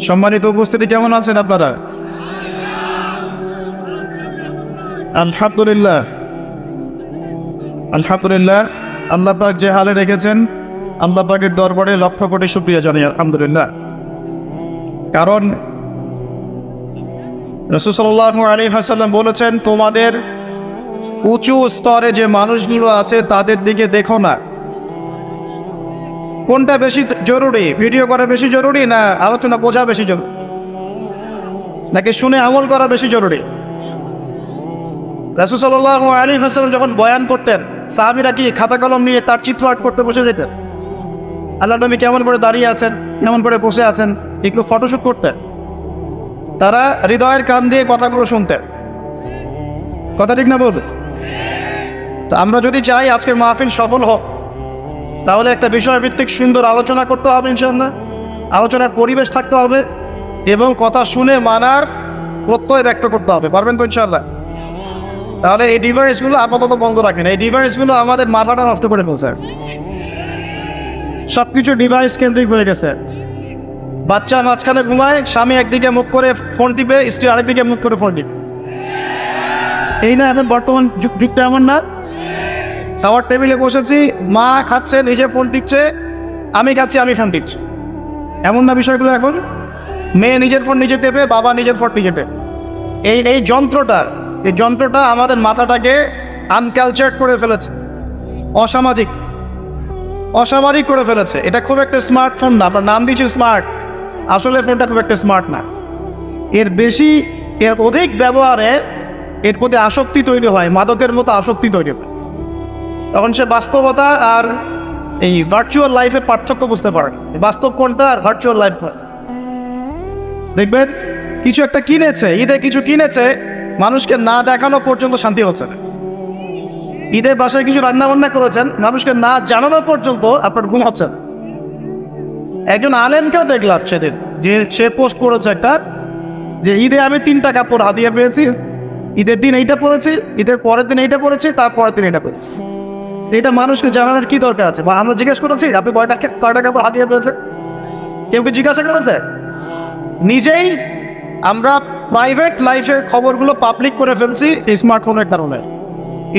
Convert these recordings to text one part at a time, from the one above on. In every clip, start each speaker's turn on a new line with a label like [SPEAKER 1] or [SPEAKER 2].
[SPEAKER 1] সম্মানিত উপস্থিতি কেমন আছেন আপনারা? আলহামদুলিল্লাহ। আলহামদুলিল্লাহ, আল্লাহ পাক যে হালে রেখেছেন, আল্লাহ পাকের দরবারে লক্ষ কোটি শুক্রিয়া জানাই, আলহামদুলিল্লাহ। কারণ রসুসাল্লাহ আলী হাসাল্লাম বলেছেন, তোমাদের উঁচু স্তরে যে মানুষগুলো আছে, তাদের দিকে দেখো না। কোনটা বেশি জরুরি? ভিডিও করা বেশি জরুরি না আলোচনা বোঝা বেশি জরুরি? নাকি শুনে আমল করা বেশি জরুরি? রাসুসাল্লাহ আলী হাসান যখন বয়ান করতেন, সাহাবিরা কি খাতা কলম নিয়ে তার চিত্র আর্ট করতে বসে যেতেন? আল্লাহ নবী কেমন করে দাঁড়িয়ে আছেন, কেমন করে বসে আছেন, এগুলো ফটোশ্যুট করতেন। তারা হৃদয়ের কান দিয়ে কথাগুলো শুনতেন। কথা ঠিক না বল তো আমরা যদি চাই আজকের মাহফিল সফল হোক তাহলে একটা বিষয়ভিত্তিক সুন্দর আলোচনা করতে হবে ইনশাল্লাহ আলোচনার পরিবেশ থাকতে হবে এবং কথা শুনে মানার প্রত্যয় ব্যক্ত করতে হবে। পারবেন তো ইনশাল্লাহ তাহলে এই ডিভাইসগুলো আপাতত বন্ধ রাখেন। এই ডিভাইসগুলো আমাদের মাথাটা নষ্ট করে ফেলছে। সব কিছু ডিভাইস কেন্দ্রিক হয়ে গেছে। বাচ্চা মাঝখানে ঘুমায়, স্বামী একদিকে মুখ করে ফোন টিপে, স্ত্রী আরেকদিকে মুখ করে ফোন টিপে। এই না এখন বর্তমান যুগ যুগটা এমন না। খাওয়ার টেবিলে বসেছি, মা খাচ্ছে, নিজে ফোন টিপছে, আমি খাচ্ছি, আমি ফোন টিপছি। এমন না বিষয়গুলো এখন। মেয়ে নিজের ফোন নিজে টেপে, বাবা নিজের ফোন নিজে টেপে। এই এই যন্ত্রটা এই যন্ত্রটা আমাদের মাথাটাকে আনকালচার্ড করে ফেলেছে। অসামাজিক। অসামাজিক করে ফেলেছে। এটা খুব একটা স্মার্টফোন না আপনার নাম দিচ্ছি স্মার্ট আসলে ফোনটা খুব একটা স্মার্ট না। এর বেশি, এর অধিক ব্যবহারে এর প্রতি আসক্তি তৈরি হয়, মাদকের মতো আসক্তি তৈরি হয়। তখন সে বাস্তবতা আর এই ভার্চুয়াল লাইফের পার্থক্য বুঝতে পারে। বাস্তব কোনটা আর ভার্চুয়াল লাইফ কোনটা দেখবেন, কিছু একটা কিনেছে, ঈদে কিছু কিনেছে, মানুষকে না দেখানো পর্যন্ত শান্তি হচ্ছে না। ঈদের বাসায় কিছু রান্না বান্না করেছেন, মানুষকে না জানানো পর্যন্ত আপনার ঘুম হচ্ছে না। একজন আলেমকেও দেখলাম সেদিন, যে সে পোস্ট করেছে একটা, যে ঈদে আমি তিনটা কাপড় হাতিয়ে পেয়েছি, ঈদের দিন এইটা পরেছি, ঈদের পরের দিন এইটা পরেছি, তারপরের দিন এটা পরেছি। এটা মানুষকে জানানোর কি দরকার আছে? বা আমরা জিজ্ঞেস করেছি, আপনি কয়টা কয়টা কাপড় হাতিয়ে পেয়েছে কেউ কি জিজ্ঞাসা করেছে? নিজেই আমরা প্রাইভেট লাইফের খবরগুলো পাবলিক করে ফেলছি স্মার্টফোনের কারণে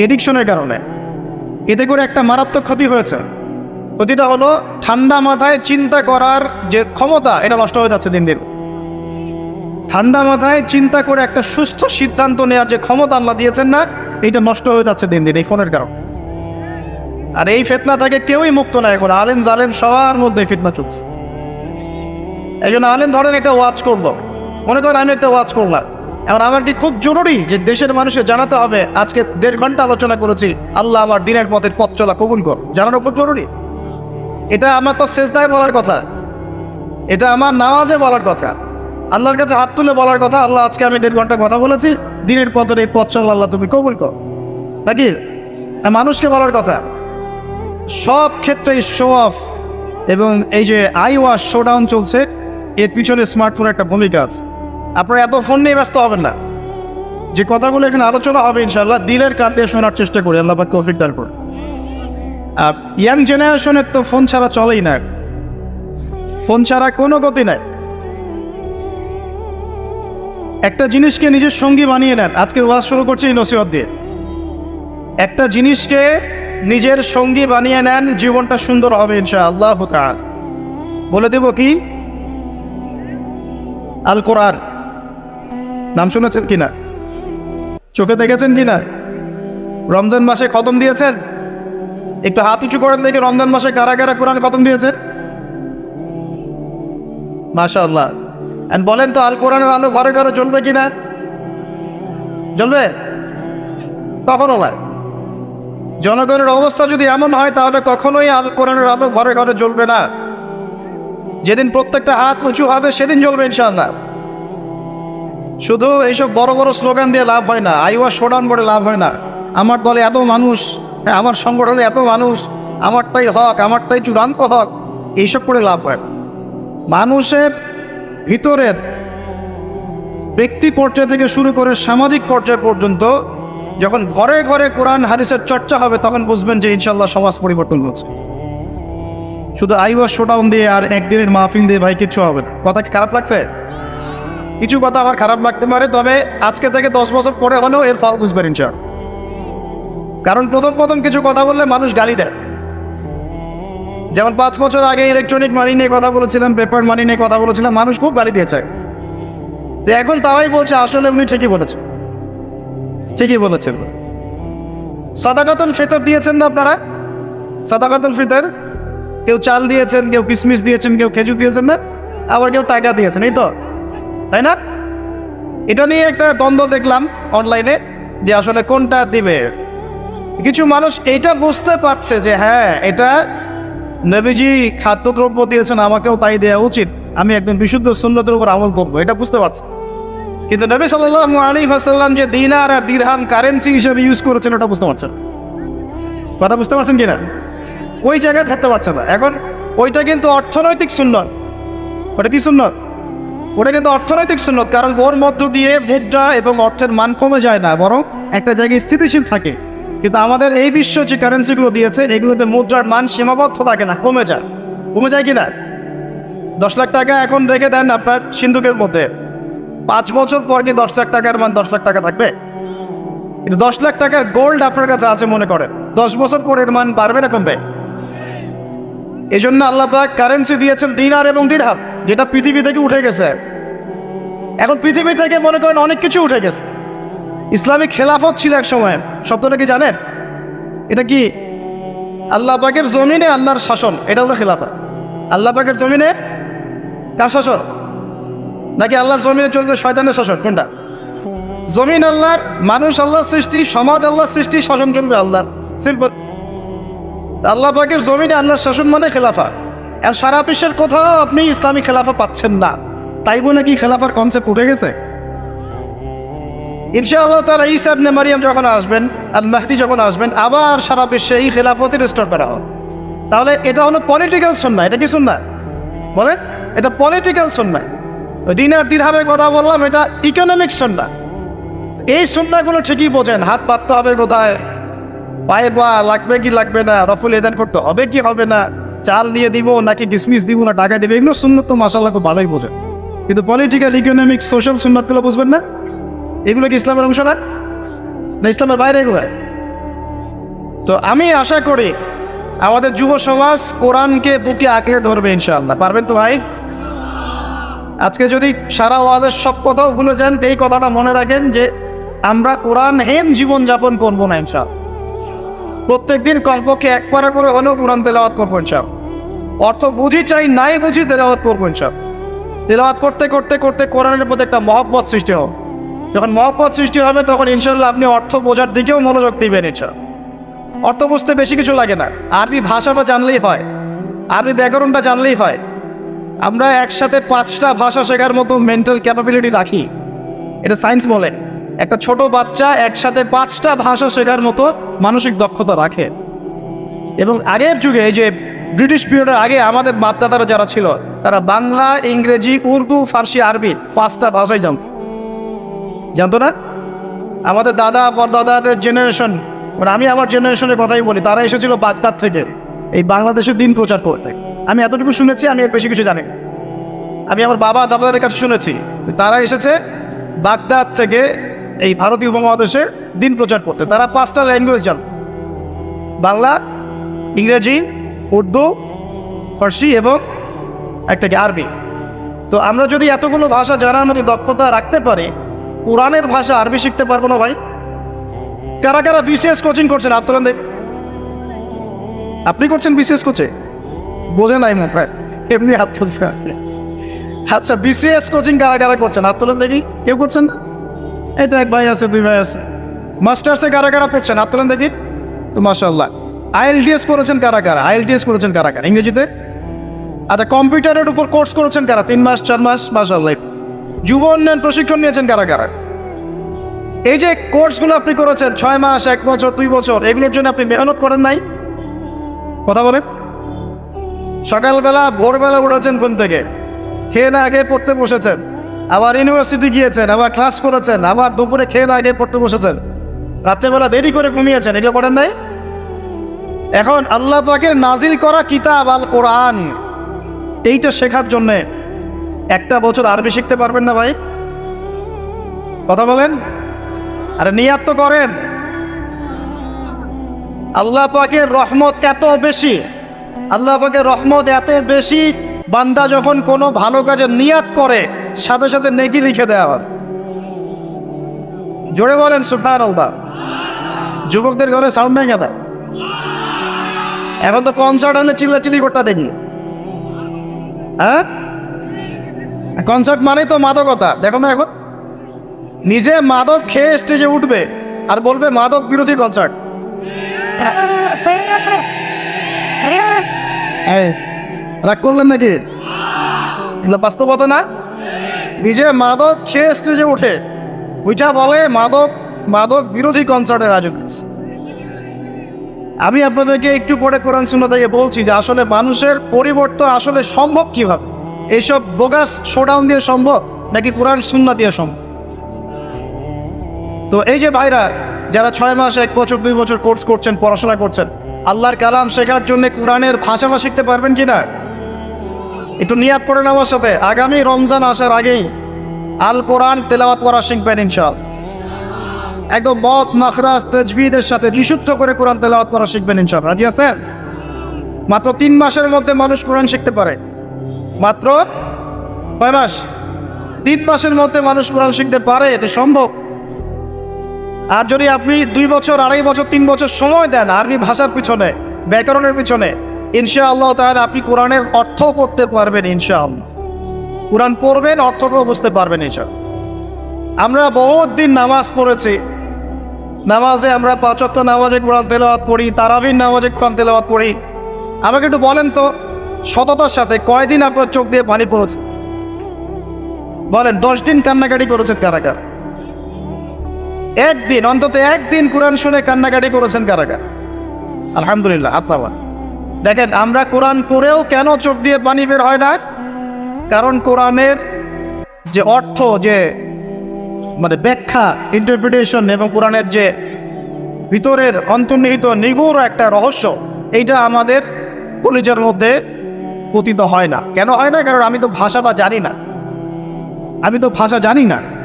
[SPEAKER 1] এডিকশনের কারণে। এতে করে একটা মারাত্মক ক্ষতি হয়েছে। ক্ষতিটা হলো ঠান্ডা মাথায় চিন্তা করার যে ক্ষমতা, এটা নষ্ট হয়ে যাচ্ছে দিন দিন। ঠান্ডা মাথায় চিন্তা করে একটা সুস্থ সিদ্ধান্ত নেওয়ার যে ক্ষমতা আল্লাহ দিয়েছেন না, এটা নষ্ট হয়ে যাচ্ছে দিন দিন এই ফোনের কারণে। আর এই ফেতনা থেকে কেউই মুক্ত না এখন। আলেম জালেম সবার মধ্যে এই ফিতনা চলছে। একজন আলেম ধরেন একটা ওয়াচ করব মনে করেন আমি একটা ওয়াচ করলাম। এখন আমার কি খুব জরুরি যে দেশের মানুষকে জানাতে হবে, আজকে দেড় ঘণ্টা আলোচনা করেছি, আল্লাহ আমার দিনের পথের পথ চলা কবুল কর জানানো খুব জরুরি। এটা আমার তো শেষদায় বলার কথা। এটা আমার নামাজে বলার কথা। আল্লাহর কাছে হাত তুলে বলার কথা, আল্লাহ আজকে আমি দেড় ঘণ্টা কথা বলেছি, দিনের পথের এই পথ চলা আল্লাহ তুমি কবুল কর। নাকি? মানুষকে বলার কথা। সব ক্ষেত্রেই শো অফ এবং এই যে আই ওয়াশ শোডাউন চলছে, এর পিছনে স্মার্টফোনের একটা ভূমিকা আছে। আপনারা এত ফোন নিয়ে ব্যস্ত হবেন না। যে কথাগুলো এখানে আলোচনা হবে ইনশাল্লাহ দিলের কান দিয়ে শোনার চেষ্টা করি, আল্লাহ পাক তৌফিক দান আর ইয়াং জেনারেশনের তো ফোন ছাড়া চলেই না। ফোন ছাড়া কোনো গতি নাই। একটা জিনিসকে নিজের সঙ্গী বানিয়ে নেন। আজকের ওয়াজ শুরু করছি এই নসিহত দিয়ে। একটা জিনিসকে নিজের সঙ্গী বানিয়ে নেন, জীবনটা সুন্দর হবে ইনশা আল্লাহ বলে দেব কি? আল কোরআন। নাম শুনেছেন কিনা চোখে দেখেছেন কিনা রমজান মাসে খতম দিয়েছেন? একটু হাত উঁচু করেন দেখে, রমজান মাসে কারা কারা কোরআন খতম দিয়েছেন? মাশা আল্লাহ বলেন তো, আল কোরআনের আলো ঘরে ঘরে জ্বলবে কিনা জ্বলবে? কখনো নয় জনগণের অবস্থা যদি এমন হয় তাহলে কখনোই আল কোরআনের আলো ঘরে ঘরে জ্বলবে না। যেদিন প্রত্যেকটা হাত উঁচু হবে সেদিন জ্বলবে ইনশাআল্লাহ। শুধু এইসব বড় বড় স্লোগান দিয়ে লাভ হয় না আইওয়া শোডাউন করে লাভ হয় না। আমার দলে এত মানুষ হ্যাঁ, আমার সংগঠনে এত মানুষ আমারটাই হক আমারটাই চূড়ান্ত হক এইসব করে লাভ হয়। মানুষের ভিতরের ব্যক্তি পর্যায় থেকে শুরু করে সামাজিক পর্যায় পর্যন্ত যখন ঘরে ঘরে কোরআন, হাদিসের চর্চা হবে, তখন বুঝবেন যে ইনশাল্লাহ সমাজ পরিবর্তন হচ্ছে। শুধু আইওয়াস শোডাউন দিয়ে আর একদিনের মাহফিল দিয়ে ভাই কিছু হবে না। কথা কি খারাপ লাগছে? কিছু কথা আমার খারাপ লাগতে পারে, তবে আজকে থেকে দশ বছর পরে হলেও এর ফল বুঝবেন ইনশাল কারণ প্রথম প্রথম কিছু কথা বললে মানুষ গালি দেয়। যেমন পাঁচ বছর আগে ইলেকট্রনিক মানি নিয়ে কথা বলেছিলাম পেপার মানি নিয়ে কথা বলেছিলাম, মানুষ খুব গালি দিয়েছে। তো এখন তারাই বলছে, আসলে উনি ঠিকই বলেছেন। ঠিকই বলেছেন। সাদাকাতুল ফিতর দিয়েছেন না আপনারা? সাদাকাতুল ফিতর? কেউ চাল দিয়েছেন, কেউ কিশমিশ দিয়েছেন, কেউ খেজুর দিয়েছেন না? আবার কেউ টাকা দিয়েছেন, এই তো? তাই না? এটা নিয়ে একটা দ্বন্দ্ব দেখলাম অনলাইনে যে আসলে কোনটা দিবে। কিছু মানুষ এটা বুঝতে পারছে যে হ্যাঁ এটা নবীজি খাদ্যদ্রব্য দিয়েছেন, আমাকেও তাই দেওয়া উচিত। আমি একদম বিশুদ্ধ সুন্নতের উপর আমল করব, এটা বুঝতে পারছি। কিন্তু নবী সাল্লাহ আলী হাসাল্লাম যে দিনার আর দিরহাম কারেন্সি হিসেবে ইউজ করেছেন, ওটা বুঝতে পারছেন? কথা বুঝতে পারছেন কিনা? ওই জায়গায় থাকতে পারছে না। এখন ওইটা কিন্তু অর্থনৈতিক সুন্নত। ওটা কি সুন্নত? ওটা কিন্তু অর্থনৈতিক সুন্নত, কারণ ওর মধ্য দিয়ে মুদ্রা এবং অর্থের মান কমে যায় না, বরং একটা জায়গায় স্থিতিশীল থাকে। কিন্তু আমাদের এই বিশ্ব যে কারেন্সিগুলো দিয়েছে, এগুলোতে মুদ্রার মান সীমাবদ্ধ থাকে না, কমে যায়। কমে যায় কি না দশ লাখ টাকা এখন রেখে দেন আপনার সিন্ধুকের মধ্যে। পাঁচ বছর পর কি দশ লাখ টাকার মান দশ লাখ টাকা থাকবে? কিন্তু দশ লাখ টাকার গোল্ড আপনার কাছে আছে মনে করেন। দশ বছর পর এর মান বাড়বে না কমবে। এই জন্য পাক কারেন্সি দিয়েছেন দিনার এবং দিরহাম, যেটা পৃথিবী থেকে উঠে গেছে। এখন পৃথিবী থেকে মনে করেন অনেক কিছু উঠে গেছে। ইসলামিক খেলাফত ছিল এক সময়, শব্দটা কি জানেন? এটা কি? আল্লাহ পাকের জমিনে আল্লাহর শাসন, এটা হলো খেলাফা আল্লাহ পাকের জমিনে কার শাসন? নাকি আল্লাহর জমিনে চলবে শয়তানের শাসন কোনটা? জমিন আল্লাহর, মানুষ আল্লাহর সৃষ্টি, সমাজ আল্লাহর সৃষ্টি, শাসন চলবে আল্লাহর। সিম্পল আল্লাহ পাকের জমিনে আল্লাহর শাসন মানে খেলাফা। আর সারা বিশ্বের কোথাও আপনি ইসলামী খেলাফা পাচ্ছেন না। তাই বলে কি খেলাফার কনসেপ্ট উঠে গেছে? ইনশাআল্লাহ তারা ইসাব নে মারিয়াম যখন আসবেন আল মাহদি যখন আসবেন, আবার সারা বিশ্বে এই খেলাফতি রেস্টোর করা হবে। তাহলে এটা হলো পলিটিক্যাল সন্না এটা কি সন্না বলেন, এটা পলিটিক্যাল সন্না দিনার দিরহামের কথা বললাম, এটা ইকোনমিক সন্না এই সন্নাগুলো ঠিকই বোঝেন, হাত পাততে হবে কোথায়? পায়ে বা লাগবে কি লাগবে না? রফুল এদান করতে হবে কি হবে না? চাল দিয়ে দিব নাকি কিসমিস দিব না, টাকা দিবে? এগুলো সুন্নত তো মাসাল্লাহ খুব ভালোই বোঝেন। কিন্তু পলিটিক্যাল ইকোনমিক সোশ্যাল সুন্নতগুলো বুঝবেন না? এগুলো কি ইসলামের অংশ না? না ইসলামের বাইরে এগুলো? তো আমি আশা করি আমাদের যুব সমাজ কোরআনকে বুকে আঁকড়ে ধরবে ইনশাআল্লাহ। পারবেন তো ভাই? আজকে যদি সারা ওয়াজের সব কথাও ভুলে যান, এই কথাটা মনে রাখেন যে আমরা কোরআনহীন জীবনযাপন করব না, ইনশাআল্লাহ। প্রত্যেক দিন কমপক্ষে এক পারা করে হলেও কোরআন তেলাওয়াত করব, ইনশাআল্লাহ। অর্থ বুঝি চাই, নাই বুঝি তেলাওয়াত করব, ইনশাআল্লাহ। তেলাওয়াত করতে করতে করতে কোরআনের প্রতি একটা মহব্বত সৃষ্টি হবে। যখন মহব্বত সৃষ্টি হবে, তখন ইনশাল্লাহ আপনি অর্থ বোঝার দিকেও মনোযোগ দিবেন ইনশা অর্থ বুঝতে বেশি কিছু লাগে না। আরবি ভাষাটা জানলেই হয়, আরবি ব্যাকরণটা জানলেই হয়। আমরা একসাথে পাঁচটা ভাষা শেখার মতো মেন্টাল ক্যাপাবিলিটি রাখি। এটা সায়েন্স বলে। একটা ছোট বাচ্চা একসাথে পাঁচটা ভাষা শেখার মতো মানসিক দক্ষতা রাখে। এবং আগের যুগে যে ব্রিটিশ পিরিয়ডের আগে আমাদের বাপদাদারা যারা ছিল, তারা বাংলা, ইংরেজি, উর্দু, ফার্সি, আরবি পাঁচটা ভাষাই জানত। জানতো না? আমাদের দাদা পরদাদাদের জেনারেশন মানে আমি আমার জেনারেশনের কথাই বলি, তারা এসেছিল বাগদাদ থেকে। এই বাংলাদেশের দিন প্রচার করতে। আমি এতটুকু শুনেছি, আমি এর বেশি কিছু জানি আমি আমার বাবা, দাদাদের কাছে শুনেছি। তারা এসেছে বাগদাদ থেকে এই ভারতীয় উপমহাদেশে দিন প্রচার করতে। তারা পাঁচটা ল্যাঙ্গুয়েজ জান। বাংলা, ইংরেজি, উর্দু, ফার্সি এবং একটা কি আরবি। তো আমরা যদি এতগুলো ভাষা জানার মধ্যে দক্ষতা রাখতে পারি, কোরআনের ভাষা আরবি শিখতে পারব না ভাই? কারা কারা বিশেষ কোচিং করছেন? আত্মরান্দে আপনি করছেন বিশেষ কোচে? বোঝে নাই মুখ এমনি হাত তুলছে আচ্ছা বিসিএস কোচিং কারা কারা করছেন? হাত তোলেন দেখি, কেউ করছেন না? এই তো এক ভাই আছে, দুই ভাই আছে। মাস্টার্সে কারা কারা পড়ছেন হাত তোলেন দেখি। তো মাসাল্লাহ আইএলটিএস করেছেন কারা কারা? আইএলটিএস করেছেন কারা কারা? ইংরেজিতে? আচ্ছা কম্পিউটারের উপর কোর্স করেছেন কারা? তিন মাস, চার মাস? মাসাল্লাহ যুব উন্নয়ন প্রশিক্ষণ নিয়েছেন কারা কারা? এই যে কোর্সগুলো আপনি করেছেন, ছয় মাস, এক বছর, দুই বছর, এগুলোর জন্য আপনি মেহনত করেন নাই? কথা বলেন। সকালবেলা, ভোরবেলা উঠেছেন ঘুম থেকে। খেয়ে না আগে পড়তে বসেছেন। আবার ইউনিভার্সিটি গিয়েছেন, আবার ক্লাস করেছেন, আবার দুপুরে খেয়ে না আগে পড়তে বসেছেন। রাত্রেবেলা দেরি করে ঘুমিয়েছেন, এগুলো করেন নাই? এখন আল্লাহ পাকের নাজিল করা কিতাব আল কোরআন। এইটা শেখার জন্যে একটা বছর আরবি শিখতে পারবেন না ভাই? কথা বলেন? আরে নিয়াত তো করেন। আল্লাহ পাকের রহমত এত বেশি। আল্লাহ পাকের রহমত এত বেশি, বান্দা যখন কোনো ভালো কাজে নিয়াত করে, সাথে সাথে নেকি লিখে দেওয়া হয়। জোরে বলেন সুফান আল্লাহ যুবকদের ঘরে সাউন্ড নেই কেন এখন তো কনসার্ট হলে চিল্লাচিল্লি করতে দেখি। হ্যাঁ? কনসার্ট মানেই তো মাদকতা, দেখো না এখন? নিজে মাদক খেয়ে স্টেজে উঠবে আর বলবে মাদক বিরোধী কনসার্ট রাগ করলেন নাকি? বাস্তবতা না? নিজে মাদক খেয়ে স্টেজে উঠে ওইটা বলে মাদক মাদক বিরোধী কনসার্টের আয়োজন করছে। আমি আপনাদেরকে একটু পরে কোরআন শূন্য থেকে বলছি যে আসলে মানুষের পরিবর্তন আসলে সম্ভব কীভাবে? এইসব বোগাস শোডাউন দিয়ে সম্ভব নাকি কোরআন শূন্য দিয়ে সম্ভব? তো এই যে ভাইরা, যারা ছয় মাস, এক বছর, দুই বছর কোর্স করছেন, পড়াশোনা করছেন আল্লাহর কালাম শেখার জন্য কোরআনের ভাষাটা শিখতে পারবেন কি না? একটু নিয়াত করেন আমার সাথে। আগামী রমজান আসার আগেই আল কোরআন তেলাওয়াত করা শিখবেন ইনশাল একদম মত মাখরাজ, তেজবিদের সাথে বিশুদ্ধ করে কোরআন তেলাওয়াত করা শিখবেন ইনশাল রাজি আছেন? মাত্র তিন মাসের মধ্যে মানুষ কোরআন শিখতে পারে। মাত্র কয় মাস? তিন মাসের মধ্যে মানুষ কোরআন শিখতে পারে? এটা সম্ভব? আর যদি আপনি দুই বছর, আড়াই বছর, তিন বছর সময় দেন আরবি ভাষার পিছনে, ব্যাকরণের পিছনে, ইনশাআল্লাহ তাহলে আপনি কোরআনের অর্থ করতে পারবেন ইনশাআল্লাহ। কোরআন পড়বেন, অর্থটাও বুঝতে পারবেন ইনশাআল্লাহ। আমরা বহুত দিন নামাজ পড়েছি। নামাজে আমরা পাঁচত্ব নামাজে কোরআন তেলাওয়াত করি, তারাবির নামাজে কোরআন তেলাওয়াত করি। আমাকে একটু বলেন তো, সততার সাথে কয়দিন আপনার চোখ দিয়ে পানি পড়েছে? বলেন, দশ দিন কান্নাকাটি করেছেন কারাগার একদিন, অন্তত একদিন কোরআন শুনে কান্নাকাটি করেছেন কারাগার। আলহামদুলিল্লাহ আপনার দেখেন, আমরা কোরআন পড়েও কেন চোখ দিয়ে পানি বের হয় না? কারণ কোরআনের যে অর্থ, যে মানে ব্যাখ্যা ইন্টারপ্রিটেশন এবং কোরআনের যে ভিতরের অন্তর্নিহিত নিগুড় একটা রহস্য, এইটা আমাদের কলিজার মধ্যে পতিত হয় না। কেন হয় না? কারণ আমি তো ভাষাটা জানি না। আমি তো ভাষা জানি না।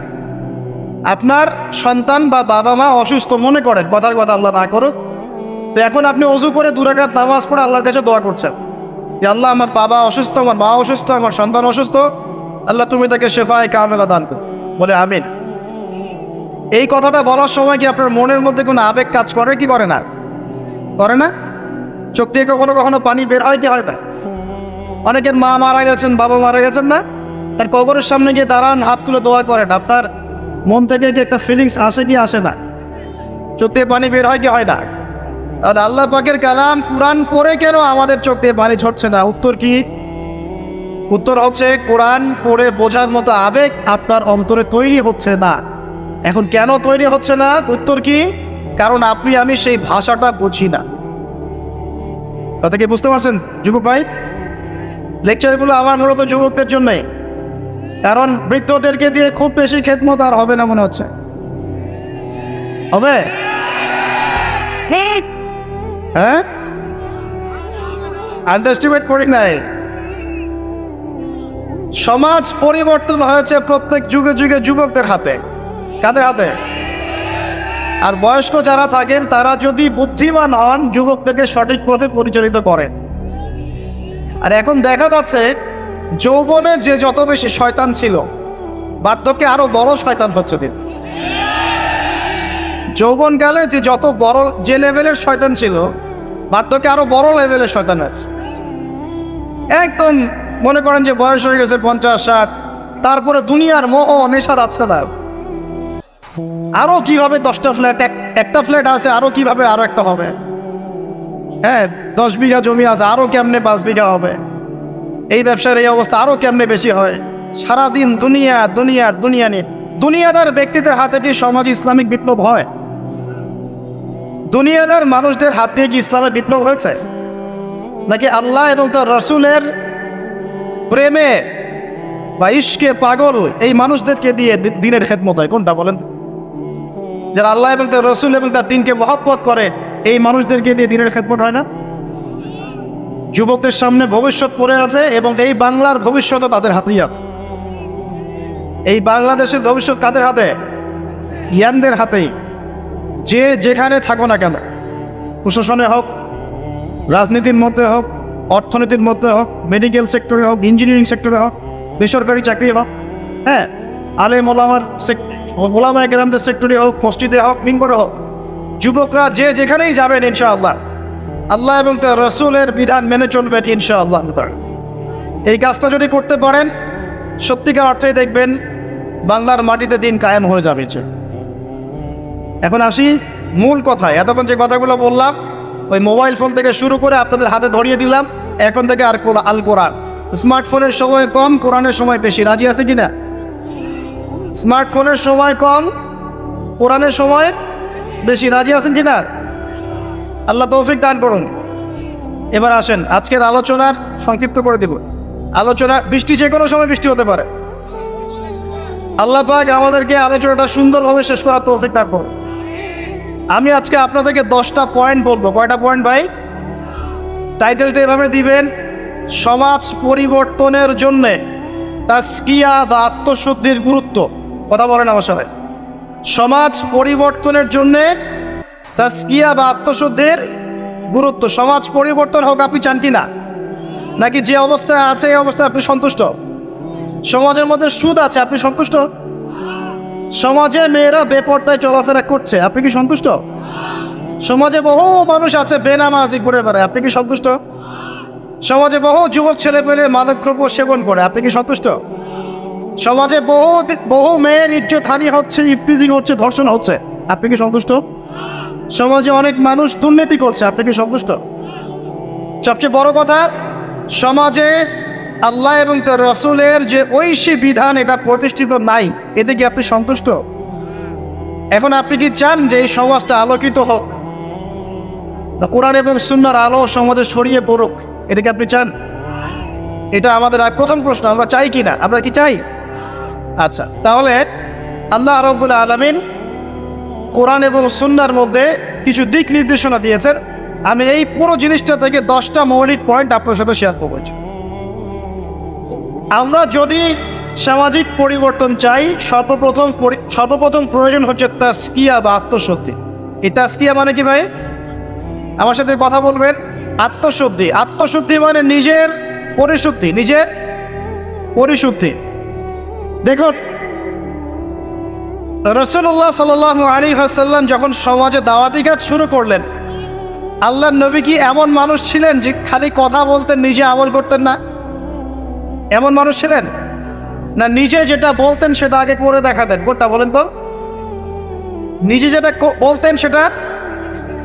[SPEAKER 1] আপনার সন্তান বা বাবা মা অসুস্থ মনে করেন, কথার কথা আল্লাহ না করুক। তো এখন আপনি অজু করে দুরাকাত নামাজ পড়ে আল্লাহর কাছে দোয়া করছেন। আল্লাহ আমার বাবা অসুস্থ, আমার মা অসুস্থ, আমার সন্তান অসুস্থ, আল্লাহ তুমি তাকে শেফায় কামেলা দান করো। বলে আমিন। এই কথাটা বলার সময় কি আপনার মনের মধ্যে কোনো আবেগ কাজ করে কি করে না? করে না? চোখ দিয়ে কখনো কখনো পানি বের হয় কি হয় না? অনেকের মা মারা গেছেন, বাবা মারা গেছেন না। তার কবরের সামনে গিয়ে দাঁড়ান, হাত তুলে দোয়া করেন, আপনার মন থেকে কি একটা ফিলিংস আসে কি আসে না। চোখ দিয়ে পানি বের হয় কি হয় না। আর আল্লাহ পাকের কালাম কোরআন পড়ে কেন আমাদের চোখ দিয়ে পানি ঝরছে না? উত্তর কি? উত্তর হচ্ছে কোরআন পড়ে বোঝার মতো আবেগ আপনার অন্তরে তৈরি হচ্ছে না। এখন কেন তৈরি হচ্ছে না? উত্তর কি? কারণ আপনি, আমি সেই ভাষাটা বুঝি না। কথা কি বুঝতে পারছেন, যুবক ভাই? লেকচারগুলো আমার মূলত যুবকদের জন্যই। কারণ বৃদ্ধদেরকে দিয়ে খুব বেশি খেদমত আর হবে না মনে হচ্ছে। হবে? হ্যাঁ। আন্ডারস্টিমেট করি নাই। সমাজ পরিবর্তন হয়েছে প্রত্যেক যুগে যুগে যুবকদের হাতে। কাদের হাতে? আর বয়স্ক যারা থাকেন তারা যদি বুদ্ধিমান হন যুবকদেরকে সঠিক পথে পরিচালিত করেন। আর এখন দেখা যাচ্ছে যৌবনে যে যত বেশি শয়তান ছিল, বার্ধক্যে আরও বড় শয়তান হচ্ছে দিন। যৌবনকালে যে যত বড় যে লেভেলের শয়তান ছিল, বার্ধক্যে আরও বড় লেভেলের শয়তান আছে একদম মনে করেন যে বয়স হয়ে গেছে পঞ্চাশ ষাট, তারপরে দুনিয়ার মোহ নেশা যাচ্ছে না। আরও কীভাবে দশটা ফ্ল্যাট একটা ফ্ল্যাট আছে, আরও কীভাবে আরও একটা হবে? হ্যাঁ দশ বিঘা জমি আছে, আরও কেমনে পাঁচ বিঘা হবে? এই ব্যবসার এই অবস্থা আরও কেমনে বেশি হয়? সারাদিন দুনিয়া দুনিয়ার দুনিয়া নিয়ে। দুনিয়াদার ব্যক্তিদের হাতে কি সমাজ ইসলামিক বিপ্লব হয়? দুনিয়াদার মানুষদের হাত দিয়ে কি ইসলামের বিপ্লব হয়েছে? নাকি আল্লাহ এবং তার রসুলের প্রেমে বা ইস্কে পাগল এই মানুষদেরকে দিয়ে দিনের খেদমত হয়? কোনটা বলেন? যারা আল্লাহ এবং তার রসুল এবং তার দিনকে মহব্বত করে, এই মানুষদেরকে দিয়ে দিনের খেদমত হয় না? যুবকদের সামনে ভবিষ্যৎ পড়ে আছে এবং এই বাংলার ভবিষ্যৎও তাদের হাতেই আছে। এই বাংলাদেশের ভবিষ্যৎ কাদের হাতে? ইয়ানদের হাতেই। যে যেখানে থাকো না কেন, প্রশাসনে হোক, রাজনীতির মধ্যে হোক, অর্থনীতির মধ্যে হোক মেডিকেল সেক্টরে হোক ইঞ্জিনিয়ারিং সেক্টরে হোক, বেসরকারি চাকরি হোক হ্যাঁ আলে মোলামার মোলামা গ্রামদের সেক্টরে হোক, মসজিদে হোক মিম্বরে হোক, যুবকরা যে যেখানেই যাবেন ইনশাআল্লাহ আল্লাহ এবং তার রসুলের বিধান মেনে চলবেন ইনশাআল্লাহ। এই কাজটা যদি করতে পারেন, সত্যিকার অর্থেই দেখবেন বাংলার মাটিতে দিন কায়েম হয়ে যাবে। এখন আসি মূল কথায়। এতক্ষণ যে কথাগুলো বললাম, ওই মোবাইল ফোন থেকে শুরু করে আপনাদের হাতে ধরিয়ে দিলাম। এখন থেকে আর আল কোরআন। স্মার্টফোনের সময় কম, কোরআনের সময় বেশি। রাজি আছে কি না স্মার্টফোনের সময় কম, কোরআনের সময় বেশি। রাজি আছেন কি না আল্লাহ তৌফিক দান করুন। এবার আসেন, আজকের আলোচনার সংক্ষিপ্ত করে দেব। আলোচনা, বৃষ্টি যে কোনো সময় বৃষ্টি হতে পারে। আল্লাহ পাক আমাদেরকে আলোচনাটা সুন্দরভাবে শেষ করার তৌফিক দান করুন। আমি আজকে আপনাদেরকে দশটা পয়েন্ট বলব। কয়টা পয়েন্ট ভাই? টাইটেলটা এভাবে দিবেন, সমাজ পরিবর্তনের জন্যে তাস্কিয়া বা আত্মশুদ্ধির গুরুত্ব। কথা বলেন আমার সাথে। সমাজ পরিবর্তনের জন্যে তাস্কিয়া বা আত্মশুদ্ধির গুরুত্ব, সমাজ পরিবর্তন হোক, আপনি চান কি না নাকি যে অবস্থায় আছে, এই অবস্থায় আপনি সন্তুষ্ট? সমাজের মধ্যে সুদ আছে, আপনি সন্তুষ্ট? সমাজে মেয়েরা বেপর্দায় চলাফেরা করছে, আপনি কি সন্তুষ্ট? সমাজে বহু মানুষ আছে, বেনামাজি ঘুরে বেড়ায়, আপনি কি সন্তুষ্ট? সমাজে বহু যুবক ছেলে পেলে মাদকদ্রব্য সেবন করে, আপনি কি সন্তুষ্ট? সমাজে বহু বহু মেয়ের ইজ্জত হানি হচ্ছে, ইফতিজিং হচ্ছে, ধর্ষণ হচ্ছে, আপনি কি সন্তুষ্ট? সমাজে অনেক মানুষ দুর্নীতি করছে, আপনি কি সন্তুষ্ট? সবচেয়ে বড় কথা, সমাজে আল্লাহ এবং তার রসুলের যে ঐশী বিধান, এটা প্রতিষ্ঠিত নাই, এতে কি আপনি সন্তুষ্ট? এখন আপনি কি চান যে এই সমাজটা আলোকিত হোক? কোরআন এবং সুন্নার আলো সমাজে ছড়িয়ে পড়ুক, এটা কি আপনি চান? এটা আমাদের প্রথম প্রশ্ন, আমরা চাই কি না আমরা কি চাই? আচ্ছা তাহলে আল্লাহ রব্বুল আলমিন কোরআন এবং সুন্নার মধ্যে কিছু দিক নির্দেশনা দিয়েছেন। আমি এই পুরো জিনিসটা থেকে দশটা মৌলিক পয়েন্ট আপনার সাথে শেয়ার করব। আমরা যদি সামাজিক পরিবর্তন চাই, সর্বপ্রথম পরি- সর্বপ্রথম প্রয়োজন হচ্ছে তাস্কিয়া বা আত্মশুদ্ধি। এই তাস্কিয়া মানে কি ভাই? আমার সাথে কথা বলবেন। আত্মশুদ্ধি। আত্মশুদ্ধি মানে নিজের পরিশুদ্ধি নিজের পরিশুদ্ধি। দেখুন রসুল্লাহ সাল আলী হাসাল্লাম যখন সমাজে দাওয়াতি কাজ শুরু করলেন আল্লাহ নবী কি এমন মানুষ ছিলেন যে খালি কথা বলতেন, নিজে আমল করতেন না? এমন মানুষ ছিলেন? না, নিজে যেটা বলতেন সেটা আগে করে দেখাতেন, কোনটা বলেন তো? নিজে যেটা বলতেন সেটা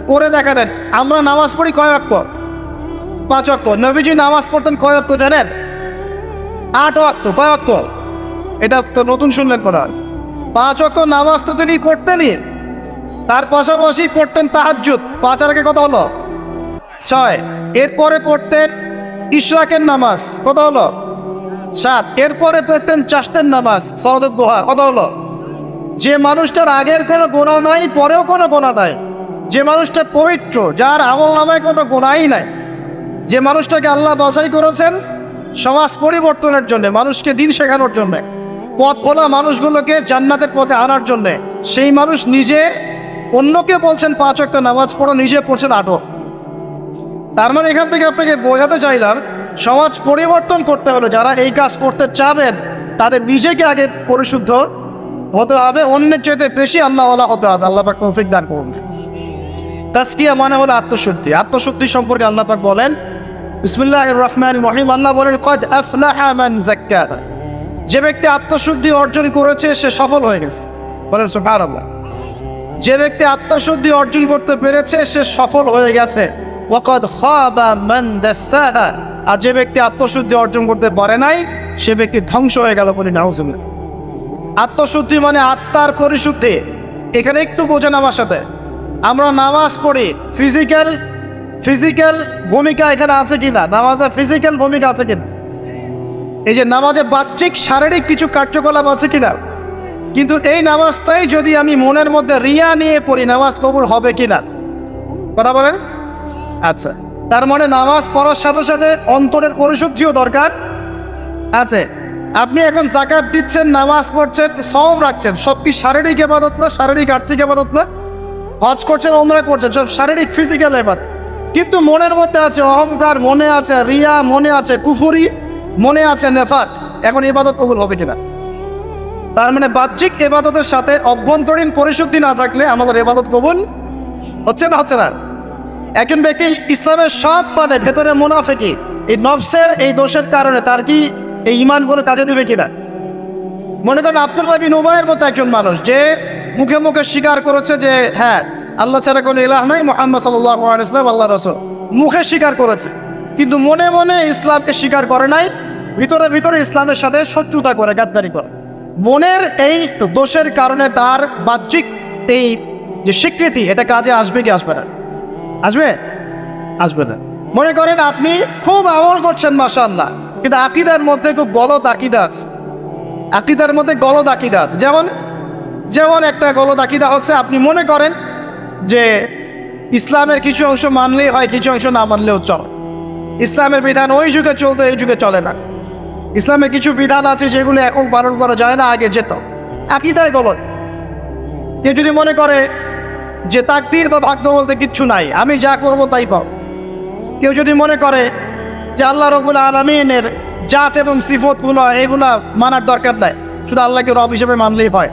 [SPEAKER 1] করে দেখাতেন। আমরা নামাজ পড়ি কয় অক্ত পাঁচ অক্ত নবীজি নামাজ পড়তেন কয় অক্ত জানেন? আট অক্ত কয় অক্ত এটা তো নতুন শুনলেন পড়া পাঁচ অক্ত নামাজ তো তিনি পড়তেনই। তার পাশাপাশি পড়তেন তাহাজ্জুদ। পাঁচ আর কত হলো? ছয়। এরপরে পড়তেন ইশরাকের নামাজ। কত হলো? সাত। এরপরে পড়তেন চাষতের নামাজ। সরদত দোহা। কত হলো? যে মানুষটার আগের কোনো গোনা নাই, পরেও কোনো গোনা নাই। যে মানুষটা পবিত্র, যার আমল নামায় কোনো গোনাই নাই। যে মানুষটাকে আল্লাহ বাছাই করেছেন সমাজ পরিবর্তনের জন্য, মানুষকে দিন শেখানোর জন্য। পথ খোলা মানুষগুলোকে জান্নাতের পথে আনার জন্যে। সেই মানুষ নিজে, অন্যকে বলছেন পাঁচ একটা নামাজ পড়ো, নিজে পড়ছেন আটক তার মানে এখান থেকে আপনাকে বোঝাতে চাইলাম, সমাজ পরিবর্তন করতে হলে। যারা এই কাজ করতে চাবেন, তাদের নিজেকে আগে পরিশুদ্ধ হতে হবে, অন্যের চাইতে বেশি আল্লাহওয়ালা হতে হবে। আল্লাহ পাক তৌফিক দান করুন। তাস্কিয়া মানে হলো আত্মশুদ্ধি। আত্মশুদ্ধি সম্পর্কে আল্লাহ পাক বলেন বিসমিল্লাহ রহমান রহিম। আল্লাহ বলেন, কদ আফলাহা মান যে ব্যক্তি আত্মশুদ্ধি অর্জন করেছে, সে সফল হয়ে গেছে। বলেন, সুবহানাল্লাহ। যে ব্যক্তি আত্মশুদ্ধি অর্জন করতে পেরেছে, সে সফল হয়ে গেছে। ওয়াকাদ খাবা মান দাসাহা। আর যে ব্যক্তি আত্মশুদ্ধি অর্জন করতে পারে নাই, সে ব্যক্তি ধ্বংস হয়ে গেল বলে নাউজুবিল্লাহ। আত্মশুদ্ধি মানে আত্মার পরিশুদ্ধি। এখানে একটু বোঝেন আমার সাথে। আমরা নামাজ পড়ি ফিজিক্যাল ফিজিক্যাল ভূমিকা এখানে আছে কিনা? নামাজে ফিজিক্যাল ভূমিকা আছে কিনা? এই যে নামাজে বাহ্যিক, শারীরিক কিছু কার্যকলাপ আছে কিনা? কিন্তু এই নামাজটাই যদি আমি মনের মধ্যে রিয়া নিয়ে পড়ি, নামাজ কবুল হবে কিনা? কথা বলেন? আচ্ছা। তার মানে নামাজ পড়ার সাথে সাথে অন্তরের পরিশুদ্ধিও দরকার? আছে। আপনি এখন জাকাত দিচ্ছেন, নামাজ পড়ছেন সব রাখছেন। সব কি শারীরিক এবাদত না, শারীরিক আর্থিক এবাদত না? হজ করছেন ওমরা করছেন, সব শারীরিক ফিজিক্যাল এবাদত কিন্তু মনের মধ্যে আছে অহংকার, মনে আছে রিয়া, মনে আছে কুফুরি। মনে আছে নেফাক? এখন ইবাদত কবুল হবে কিনা? তার মানে বাহ্যিক এবাদতের সাথে অভ্যন্তরীণ পরিশুদ্ধি না থাকলে আমাদের এবাদত কবুল হচ্ছে না হচ্ছে না? একজন ব্যক্তি ইসলামের সব মানে ভেতরে মুনাফেকি, এই নফসের এই দোষের কারণে তার কি এই ইমান কোনো কাজে দেবে কিনা? মনে করেন আব্দুল রবিন উবায়ের মতো একজন মানুষ যে মুখে মুখে স্বীকার করেছে যে হ্যাঁ আল্লাহ ছাড়া কোনো ইলাহ নাই, মোহাম্মদ সাল্লাহ ইসলাম আল্লাহ রসুল। মুখে স্বীকার করেছে। কিন্তু মনে মনে ইসলামকে স্বীকার করে নাই ভিতরে ভিতরে ইসলামের সাথে শত্রুতা করে, গাদ্দারি করে। মনের এই দোষের কারণে তার বাহ্যিক এই যে স্বীকৃতি, এটা কাজে আসবে কি আসবে না? আসবে? আসবে না। মনে করেন আপনি খুব আমল করছেন মাসাল্লাহ কিন্তু আকিদার মধ্যে খুব গলত আকিদা আছে। আকিদার মধ্যে গলদ আকিদা আছে। যেমন যেমন একটা গলদ আকিদা হচ্ছে, আপনি মনে করেন যে ইসলামের কিছু অংশ মানলেই হয়, কিছু অংশ না মানলেও চল। ইসলামের বিধান ওই যুগে চলতো, এই যুগে চলে না। ইসলামের কিছু বিধান আছে যেগুলো এখন পালন করা যায় না, আগে যেত। আকিদায় গলত। কেউ যদি মনে করে যে তাকদির বা ভাগ্য বলতে কিচ্ছু নাই, আমি যা করব তাই পাও। কেউ যদি মনে করে যে আল্লাহ রবুল আলমিনের জাত এবং সিফতগুলো, এগুলা মানার দরকার নাই, শুধু আল্লাহকে রব হিসেবে মানলেই হয়।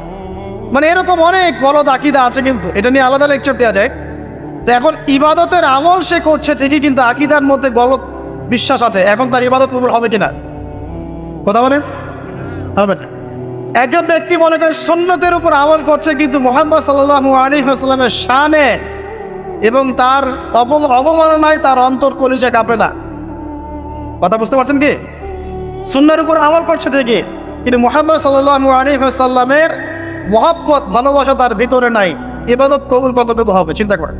[SPEAKER 1] মানে এরকম অনেক গলদ আকিদা আছে কিন্তু, এটা নিয়ে আলাদা লেকচার দেওয়া যায়। তো এখন ইবাদতের আমল সে করছে, ঠিকই কিন্তু আকিদার মধ্যে গলত বিশ্বাস আছে, এখন তার ইবাদত কবুল হবে কিনা? কথা বলেন? হবে না একজন ব্যক্তি মনে করে সুন্নতের উপর আমল করছে, কিন্তু মোহাম্মদ সাল্লাহ আলী হাসলামের শানে এবং তার অবম- অবমাননায় তার অন্তর কলিজা কাঁপে না। কথা বুঝতে পারছেন কি? সুন্নার উপর আমল করছে ঠিকই, কিন্তু মোহাম্মদ সাল্লাহ আলী সাল্লামের মহাব্বত, ভালোবাসা তার ভিতরে নাই। ইবাদত কবুল কতটুকু হবে, চিন্তা করেন।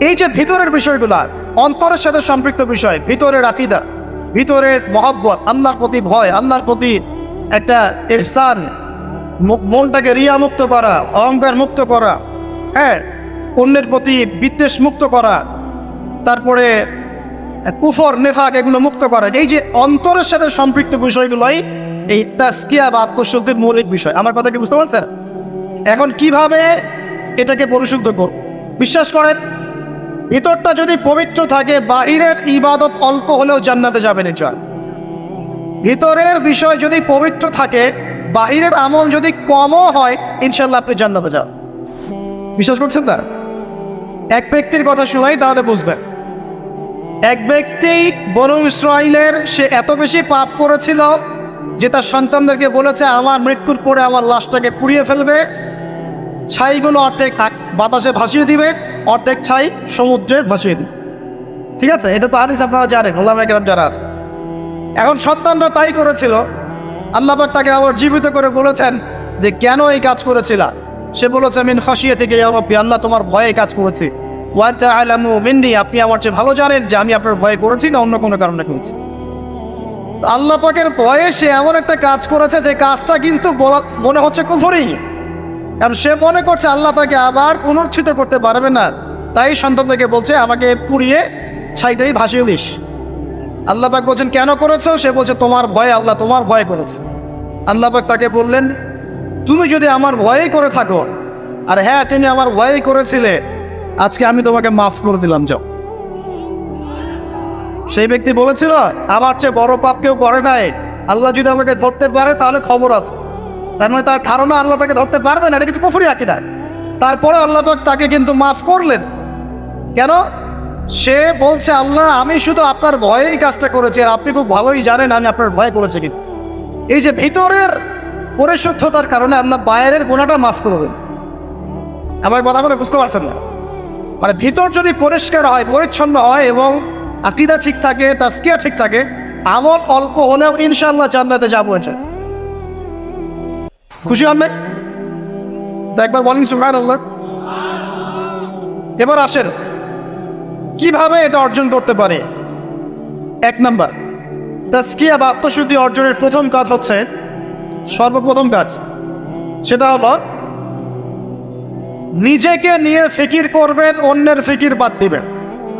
[SPEAKER 1] এই যে ভিতরের বিষয়গুলা, অন্তরের সাথে সম্পৃক্ত বিষয়, ভিতরের আকিদা ভিতরের মহব্বত, আল্লাহর প্রতি ভয়, আল্লাহর প্রতি একটা এহসান মনটাকে রিয়া মুক্ত করা, অহংকার মুক্ত করা হ্যাঁ অন্যের প্রতি বিদ্বেষ মুক্ত করা, তারপরে কুফর, নেফাক এগুলো মুক্ত করা। এই যে অন্তরের সাথে সম্পৃক্ত বিষয়গুলোই এই তাস্কিয়া বা আত্মশুদ্ধির মৌলিক বিষয়। আমার কথা কি বুঝতে পারছেন? এখন কীভাবে এটাকে পরিশুদ্ধ করব? বিশ্বাস করেন ভিতরটা যদি পবিত্র থাকে, বাহিরের ইবাদত অল্প হলেও জান্নাতে যাবেন চল ভিতরের বিষয় যদি পবিত্র থাকে, বাহিরের আমল যদি কমও হয় ইনশাল্লাহ আপনি জান্নাতে যান। বিশ্বাস করছেন না? এক ব্যক্তির কথা শোনাই তাহলে বুঝবেন। এক ব্যক্তি বনু ইসরায়েলের সে এত বেশি পাপ করেছিল যে তার সন্তানদেরকে বলেছে, আমার মৃত্যুর পরে আমার লাশটাকে পুড়িয়ে ফেলবে, ছাইগুলো অর্ধেক বাতাসে ভাসিয়ে দিবে। অর্ধেক ছাই সমুদ্রে ভাসিয়ে দিবে ঠিক আছে? এটা তো আনিস আপনারা জানেন ওলাম যারা আছে। এখন সন্তানরা তাই করেছিল আল্লাপাক তাকে আবার জীবিত করে বলেছেন যে, কেন এই কাজ করেছিল? সে বলেছে, মিন ফাঁসিয়ে থেকে রব্বি, আল্লাহ তোমার ভয়ে কাজ করেছি। মিন্নি, আপনি আমার চেয়ে ভালো জানেন যে, আমি আপনার ভয়ে করেছি না অন্য কোনো কারণে করেছি? আল্লাহ পাকের ভয়ে সে এমন একটা কাজ করেছে যে, কাজটা কিন্তু মনে হচ্ছে কুফরি। কারণ সে মনে করছে আল্লাহ তাকে আবার পুনর্থিত করতে পারবে না। তাই সন্তানদেরকে বলছে, আমাকে পুড়িয়ে ছাইটাই ভাসিয়ে দিস। আল্লাহ পাক বলছেন, কেন করেছ? সে বলছে, তোমার ভয়ে, আল্লাহ তোমার ভয় করেছে। আল্লাহ পাক তাকে বললেন, তুমি যদি আমার ভয়েই করে থাকো, আর হ্যাঁ তুমি আমার ভয়েই করেছিলে, আজকে আমি তোমাকে মাফ করে দিলাম, যাও। সেই ব্যক্তি বলেছিল, আমার চেয়ে বড় পাপ কেউ করে নাই। আল্লাহ যদি আমাকে ধরতে পারে, তাহলে খবর আছে। তার মানে তার ধারণা আল্লাহ তাকে ধরতে পারবে না, এটা কিন্তু পুফুরি আকিদা। তারপরে আল্লাহ তাকে কিন্তু মাফ করলেন। কেন? সে বলছে, আল্লাহ, আমি শুধু আপনার ভয়েই কাজটা করেছি, আর আপনি খুব ভালোই জানেন, আমি আপনার ভয় করেছি কিন্তু। এই যে ভিতরের পরিশুদ্ধতার কারণে আল্লাহ বাইরের গুণাটা মাফ করে দেন আমার কথা বলে বুঝতে পারছেন না। মানে ভিতর যদি পরিষ্কার হয়, পরিচ্ছন্ন হয় এবং আকিদা ঠিক থাকে তাস্কিয়া ঠিক থাকে, আমল অল্প হলেও ইনশাল্লাহ জান্নাতে যাব এটা খুশি হন নাই? তো একবার বলেন সুহান আল্লাহ এবার আসেন, কীভাবে এটা অর্জন করতে পারে? এক নাম্বার তাস্কিয়া বা আত্মশুদ্ধি অর্জনের প্রথম কাজ হচ্ছে, সর্বপ্রথম কাজ, সেটা হলো, নিজেকে নিয়ে ফিকির করবেন, অন্যের ফিকির বাদ দিবেন।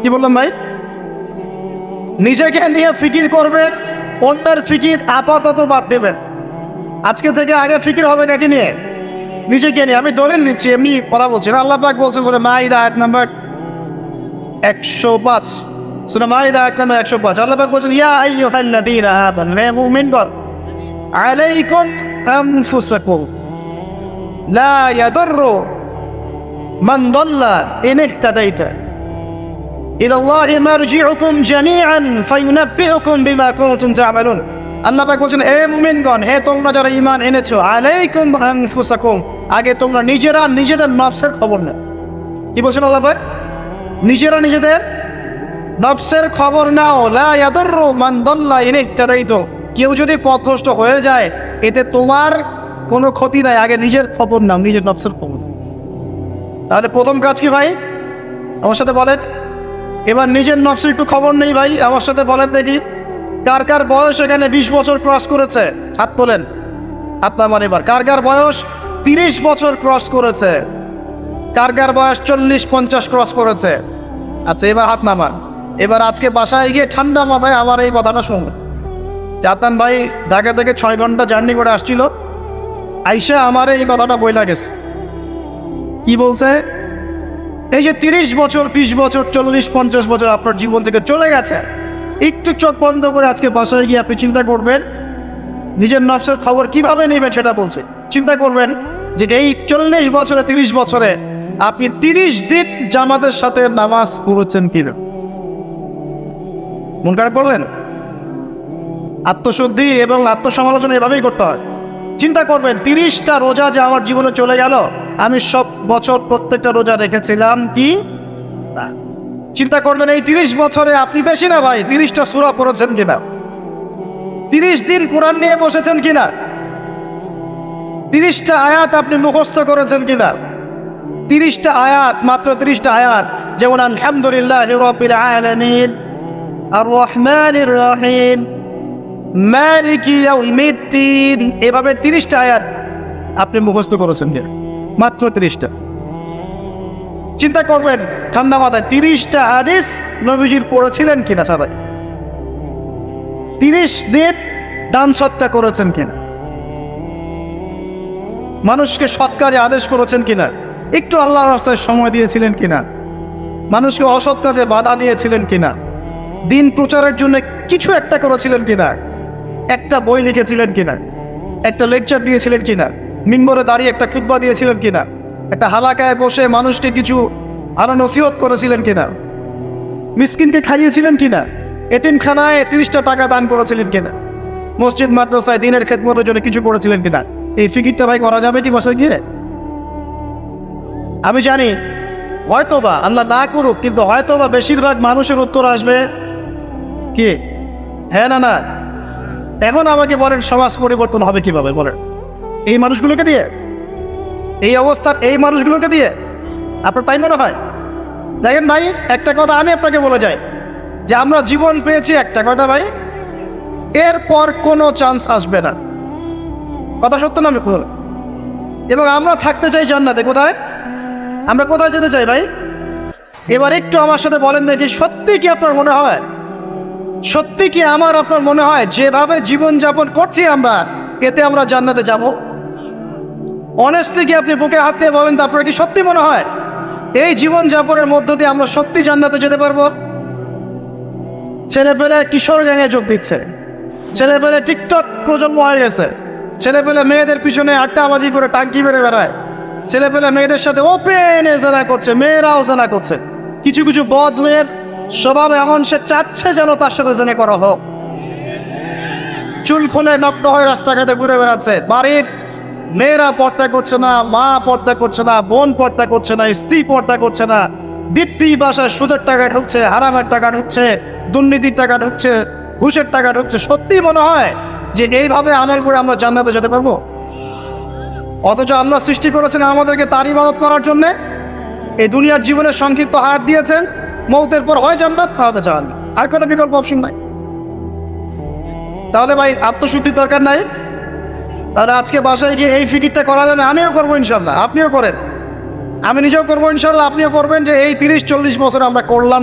[SPEAKER 1] কি বললাম ভাই? নিজেকে নিয়ে ফিকির করবেন, অন্যের ফিকির আপাতত বাদ দেবেন। আজকে থেকে আগে ফিকির হবে নাকি নিয়ে? নিজেকে নিয়ে। আমি দলিল নিচ্ছি এমনি কথা বলছি না। আল্লাহ পাক বলছে সুরে মাহিদা এক নম্বর একশো পাঁচ। সুরে মাহিদা এক নম্বর একশো পাঁচ। আল্লাহ পাক বলছেন, ইয়া আইয়ুহাল্লাযীনা আমানু, হে মুমিনগণ আলাইকুম আনফুসাকুম। লা ইয়াদুররু মান দাল্লা ইন ইহতাদাইতা। ইলাল্লাহি মারজিউকুম জামিআন ফায়ুনাব্বিউকুম বিমা কুনতুম তা'মালুন। আল্লাহ পাক বলছেন হে মুমিনগণ হে তোমরা যারা ঈমান এনেছো, আলাইকুম আনফুসাকুম। আগে তোমরা নিজেরা নিজেদের নফসের খবর নাও। কি বলছেন আল্লাহ পাক? নিজেরা নিজেদের নফসের খবর নাও। লা ইয়াদুররু মান দাল্লা ইন ইহতাদাইতু। কেউ যদি পথভ্রষ্ট হয়ে যায়, এতে তোমার কোনো ক্ষতি নাই। আগে নিজের খবর নাও, নিজের নফসের খবর। তাহলে প্রথম কাজ কি ভাই? আমার সাথে বলেন। এবার নিজের নফসের একটু খবর নেই ভাই, আমার সাথে বলেন দেখি। কার কার বয়স এখানে বিশ বছর ক্রস করেছে? হাত তোলেন। হাত এবার। কার কার বয়স তিরিশ বছর ক্রস করেছে? কার কার বয়স চল্লিশ পঞ্চাশ ক্রস করেছে? আচ্ছা এবার হাত নামান। এবার আজকে বাসায় গিয়ে ঠান্ডা মাথায় আমার এই কথাটা শুনবেন জাতান ভাই ঢাকা থেকে ছয় ঘণ্টা জার্নি করে আসছিল। আইসা আমার এই কথাটা বইলা গেছে। কি বলছে? এই যে তিরিশ বছর, বিশ বছর, চল্লিশ, পঞ্চাশ বছর আপনার জীবন থেকে চলে গেছে। একটু চোখ বন্ধ করে আজকে বাসায় গিয়ে আপনি চিন্তা করবেন, নিজের নফসের খবর কীভাবে নেবেন সেটা বলছে। চিন্তা করবেন যে এই চল্লিশ বছরে, তিরিশ বছরে আপনি তিরিশ দিন জামাতের সাথে নামাজ পড়েছেন কিনা? মন খারাপ করলেন? আত্মশুদ্ধি এবং আত্মসমালোচনা এভাবেই করতে হয়। চিন্তা করবেন, তিরিশটা রোজা যে আমার জীবনে চলে গেল, আমি সব বছর প্রত্যেকটা রোজা রেখেছিলাম কি। চিন্তা করবেন, এই তিরিশ বছরে আপনি বেশি না ভাই, তিরিশটা সুরা পড়েছেন কিনা? তিরিশ দিন কোরআন নিয়ে বসেছেন কিনা? তিরিশটা আয়াত আপনি মুখস্থ করেছেন কিনা? তিরিশটা আয়াত, মাত্র তিরিশটা আয়াত যেমন আলহামদুলিল্লাহ রবিল আলামিন আর রহমানির রহিম এভাবে তিরিশটা আয়াত আপনি মুখস্থ করেছেন মাত্র তিরিশটা। চিন্তা করবেন, ঠান্ডা মাথায় তিরিশটা হাদিস নবীজির পড়েছিলেন কিনা সবাই? তিরিশ দিন দান সৎকা করেছেন কিনা? মানুষকে সৎ কাজে আদেশ করেছেন কিনা? একটু আল্লাহর রাস্তায় সময় দিয়েছিলেন কিনা? মানুষকে অসৎ কাজে বাধা দিয়েছিলেন কিনা? দিন প্রচারের জন্য কিছু একটা করেছিলেন কিনা? একটা বই লিখেছিলেন কিনা? একটা লেকচার দিয়েছিলেন কিনা? মিম্বরে দাঁড়িয়ে একটা খুতবা দিয়েছিলেন কিনা? একটা হালাকায় বসে মানুষকে কিছু আরও নসিহত করেছিলেন কিনা? মিসকিনকে খাইয়েছিলেন কিনা? এতিমখানায় তিরিশটা টাকা দান করেছিলেন কিনা? মসজিদ, মাদ্রাসায় দিনের খেদমতের জন্য কিছু করেছিলেন কিনা? এই ফিকিরটা ভাই করা যাবে কি বাসায় গিয়ে? আমি জানি, হয়তোবা আল্লাহ না করুক, কিন্তু হয়তোবা বেশিরভাগ মানুষের উত্তর আসবে কি? হ্যাঁ না না। এখন আমাকে বলেন সমাজ পরিবর্তন হবে কীভাবে, বলেন। এই মানুষগুলোকে দিয়ে? এই অবস্থার এই মানুষগুলোকে দিয়ে আপনার তাই মনে হয়? দেখেন ভাই, একটা কথা আমি আপনাকে বলে যাই, যে আমরা জীবন পেয়েছি একটা কথা ভাই? এরপর কোনো চান্স আসবে না। কথা সত্য না আমি। এবং আমরা থাকতে চাই জান্নাতে, কোথায়? আমরা কোথায় যেতে চাই ভাই? এবার একটু আমার সাথে বলেন দেখি, সত্যি কি আপনার মনে হয়? সত্যি কি আমার আপনার মনে হয়? যেভাবে জীবন যাপন করছি আমরা, এতে আমরা জান্নাতে যাব? অনেস্টলি কি আপনি বুকে হাত দিয়ে বলেন তো আপনার কি সত্যি মনে হয়? এই জীবন যাপনের মধ্য দিয়ে আমরা সত্যি জান্নাতে যেতে পারব? ছেলেপেলে কিশোর গ্যাংয়ে যোগ দিচ্ছে। ছেলেপেলে টিকটক প্রজন্ম হয়ে গেছে। ছেলেপেলে মেয়েদের পিছনে আড্ডাবাজি করে টাঙ্কি মেরে বেড়ায়। ছেলেপেলে মেয়েদের সাথে ওপেন জানা করছে, মেয়েরাও জানা করছে। কিছু কিছু বদ মেয়ের স্বভাব এমন, সে চাচ্ছে যেন তার সাথে জেনে করা হোক। চুল খুলে নগ্ন হয়ে রাস্তাঘাটে ঘুরে বেড়াচ্ছে। বাড়ির মেয়েরা পর্দা করছে না, মা পর্দা করছে না, বোন পর্দা করছে না, স্ত্রী পর্দা করছে না। দিব্যি বাসায় সুদের টাকা ঢুকছে, হারামের টাকা ঢুকছে, দুর্নীতির টাকা ঢুকছে, ঘুষের টাকা ঢুকছে। সত্যি মনে হয় যে এইভাবে আমল করে আমরা জান্নাতে যেতে পারব? অথচ আল্লাহ সৃষ্টি করেছেন আমাদেরকে তার ইবাদত করার জন্যে। এই দুনিয়ার জীবনের সংক্ষিপ্ত হায়াত দিয়েছেন। মৌতের পর হয় জান্নাত তাহলে যান আর কোনো বিকল্প অপশন নাই। তাহলে ভাই, আত্মশুদ্ধির দরকার নাই? তাহলে আজকে বাসায় গিয়ে এই ফিকিরটা করা যাবে? আমিও করব ইনশাল্লাহ আপনিও করেন। আমি নিজেও করব ইনশাল্লাহ আপনিও করবেন যে এই তিরিশ, চল্লিশ বছর আমরা করলাম